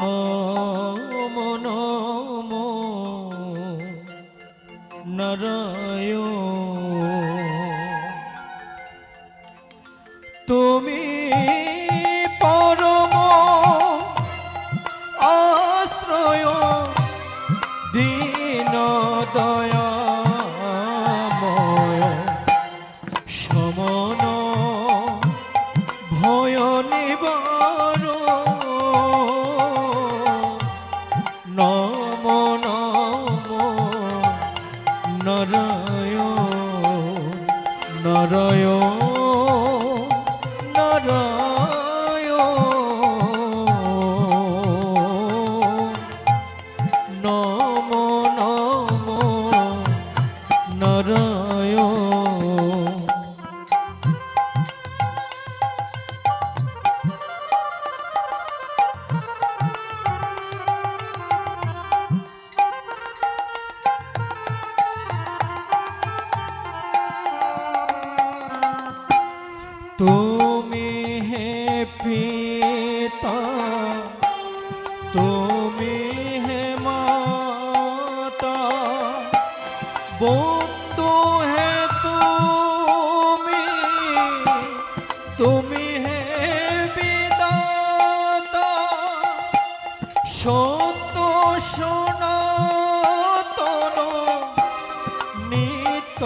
ওম নমো নারায়ণ। নারায়ণ নারায়ণ। তুমি হে পিতা, তুমি হে মাতা, বন্ধু হে তুমি তুমি হে বিদাতা সত্য সনাতন, নিত্য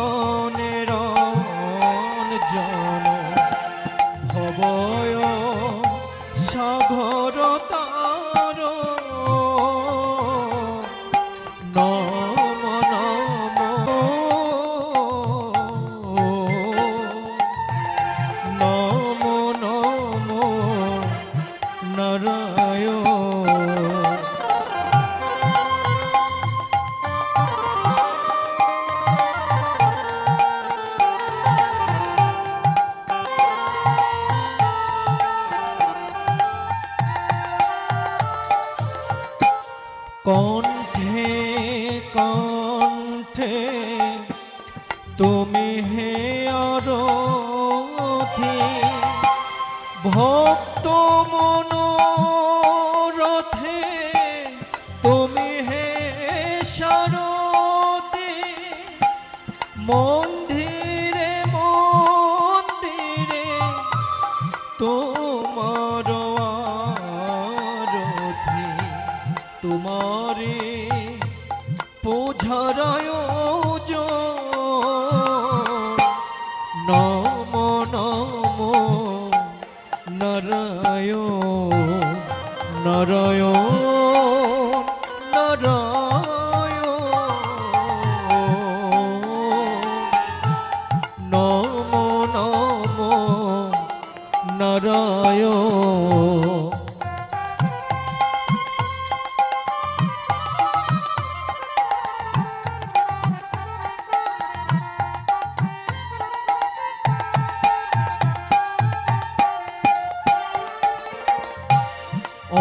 নিরঞ্জন। কণ্ঠে তুমি হে আরতি ভক্ত মনোরথে তুমি হে সারতি মন্দিরে মন্দিরে তোমার তোমারে পূজার নম নম নারায়ণ নারায়ণ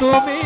তুমি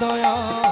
都有